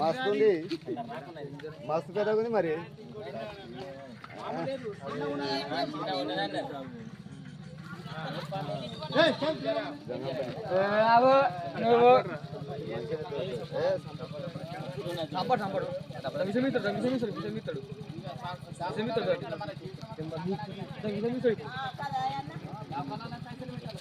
మస్తు ఉంది. మస్తు కదా. ఉంది మరి నువ్వు ఉంది మరి చిన్నగా ఉన్నదన్న. అరే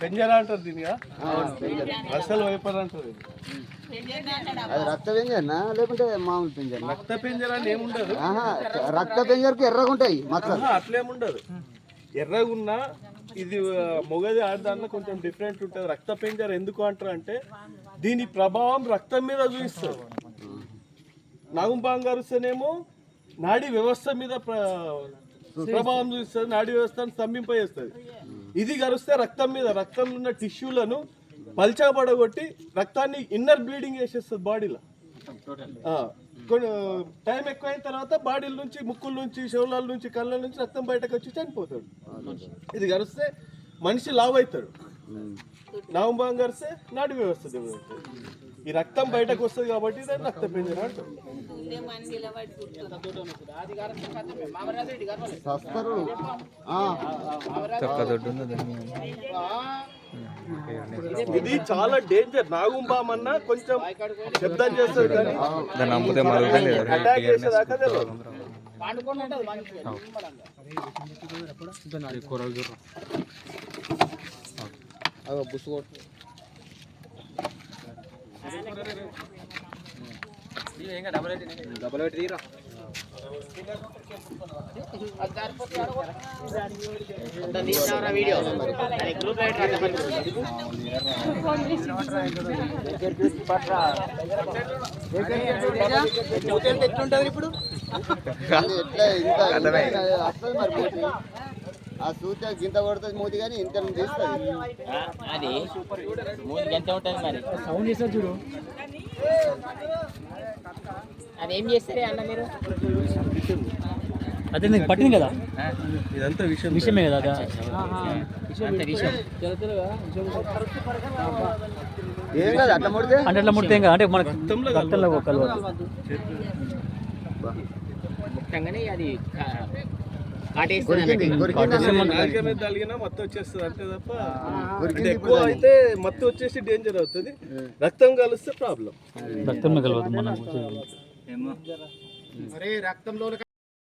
పెంజరా అంటారు దీనిగా అసలు వైపర్ అంటారు అది రక్త పెంజరనా లేకుంటే మామూలు పెంజర్ రక్త పెంజరా అని ఏముండదు రక్త పెంజర్కి ఎర్రగా ఉంటాయి అట్లేముండదు ఎర్రగున్నా ఇది మొగది ఆడదాంట్లో కొంచెం డిఫరెంట్ ఉంటుంది రక్త పెంజర్ ఎందుకు అంటారు అంటే దీని ప్రభావం రక్తం మీద చూపిస్తుంది నాగుంపాం గారుస్తేనేమో నాడీ వ్యవస్థ మీద ప్రభావం చూపిస్తుంది నాడి వ్యవస్థను స్తంభింపజేస్తుంది ఇది కరిస్తే రక్తం మీద రక్తంలో ఉన్న టిష్యూలను పల్చబడగొట్టి రక్తాన్ని ఇన్నర్ బ్లీడింగ్ చేసేస్తుంది బాడీలో. కొన్ని టైం ఎక్కువైన తర్వాత బాడీల నుంచి ముక్కుల నుంచి శివలాల నుంచి కళ్ళ నుంచి రక్తం బయటకు వచ్చి చనిపోతాడు. ఇది కరిస్తే మనిషి లావు అవుతాడు. నవంబర్ కరిస్తే నాడి వ్యవస్థ ఈ రక్తం బయటకు వస్తుంది కాబట్టి దాన్ని రక్త పెంజర అంటారు. సస్తారు. ఇది చాలా డేంజర్ నాగుంబాం అన్న కొంచెం శబ్దం చేస్తుంది కానీ దాన్ని అటాక్ చేసేదాకా అది గ్రూప్లో ఇంత వస్తుంది మరి మూతి ఆ సూత గింత కొడుతుంది మూతి కానీ ఇంత తీస్తుంది అది మూడు ఎంత ఉంటుంది మరి సౌండ్ చూడు అది ఏం చేస్తారే అన్న మీరు? అదే నీకు పట్టింది కదా? ఇదంతా విషయం. విషయమే కదా అదా? అంత విషయం. ఏం కాదు అట్లా ముడితే? అంటే అట్లా ముడితే అంటే మనకు రక్తంలో ఒక ముఖ్యంగానే అది మత్తు వచ్చేస్తుంది అంతే తప్ప అంటే ఎక్కువ అయితే మత్తు వచ్చేసి డేంజర్ అవుతుంది. రక్తం కలిస్తే ప్రాబ్లం రక్తంలో కలవదు మనం. రక్తంలో